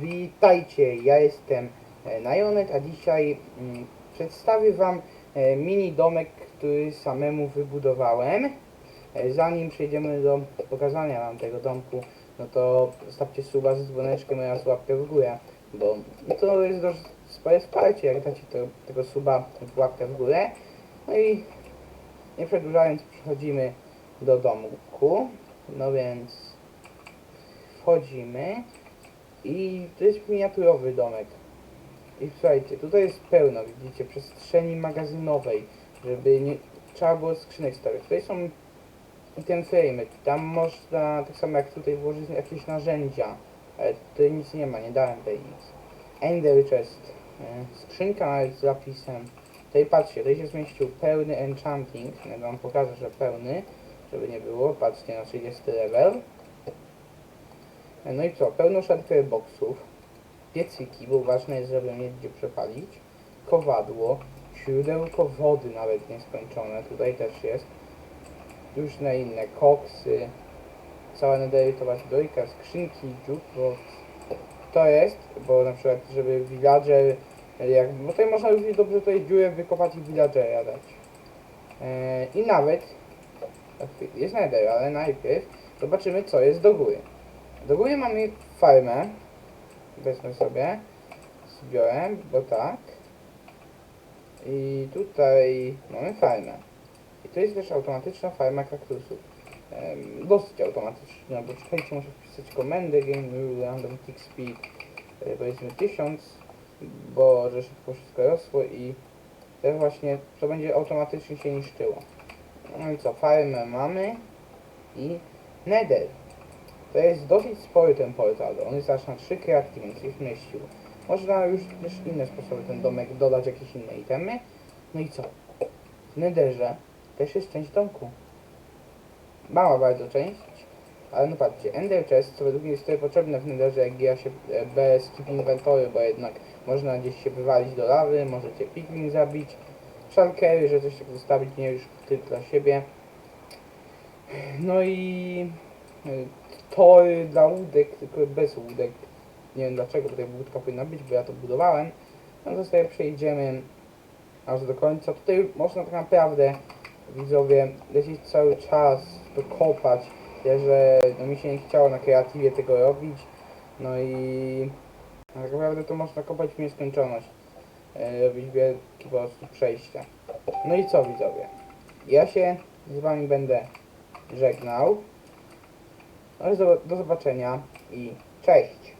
Witajcie, ja jestem e, Najonet, a dzisiaj mm, przedstawię Wam e, mini domek, który samemu wybudowałem. E, Zanim przejdziemy do pokazania Wam tego domku, no to zostawcie suba z dzwoneczkiem oraz łapkę w górę, bo to jest dość spore wsparcie, jak dacie to, tego suba w łapkę w górę. No i nie przedłużając, przechodzimy do domku. No więc wchodzimy. I to jest miniaturowy domek. I słuchajcie, tutaj jest pełno, widzicie, przestrzeni magazynowej, żeby nie trzeba było skrzynek stawiać. Tutaj są ten frame'y, tam można, tak samo jak tutaj, włożyć jakieś narzędzia. Ale tutaj nic nie ma, nie dałem tutaj nic. Ender chest, e, skrzynka z zapisem. Tutaj patrzcie, tutaj się zmieścił pełny enchanting, ja wam pokażę, że pełny, żeby nie było, patrzcie na 30 level. No i co? Pełno shulker boxów, piecyki, bo ważne jest, żeby mieć gdzie przepalić, kowadło, źródełko wody nawet nieskończone, tutaj też jest, różne inne koksy, cała nederytowa dojka, skrzynki, jukebox. To jest, bo na przykład, żeby villager, jak, bo tutaj można równie dobrze tutaj dziurę wykopać i villagera dać. E, I nawet, jest nether, ale najpierw zobaczymy co jest do góry. Do góry mamy farmę. Wezmę sobie. Zbiorę, bo tak. I tutaj mamy farmę. I to jest też automatyczna farma kaktusów. Em, dosyć automatyczna, bo czekajcie, muszę wpisać komendę game rule random tick speed e, powiedzmy 1000, bo że szybko wszystko rosło i też właśnie to będzie automatycznie się niszczyło. No i co, farmę mamy i nether. To jest dosyć spory ten portal. On jest aż na 3 kratki, więc się zmieścił. Można już też inne sposoby ten domek dodać, jakieś inne itemy. No i co? W Netherze też jest część domku. Mała bardzo część, ale no patrzcie, Ender Chest, co według mnie jest tyle potrzebne w Netherze, jak gra się e, bez keep inventory, bo jednak można gdzieś się wywalić do lawy, możecie pigmin zabić, szalkery, że coś tak zostawić, nie już tylko dla siebie. No i e, tory dla łódek, tylko bez łódek. Nie wiem dlaczego tutaj łódka powinna być, bo ja to budowałem. No to sobie przejdziemy aż do końca. Tutaj można tak naprawdę, widzowie, lecieć cały czas, dokopać, ja, że no, mi się nie chciało na kreatywie tego robić. No i tak naprawdę to można kopać w nieskończoność. E, robić wielkie po prostu przejścia. No i co widzowie? Ja się z wami będę żegnał. No do zobaczenia i cześć!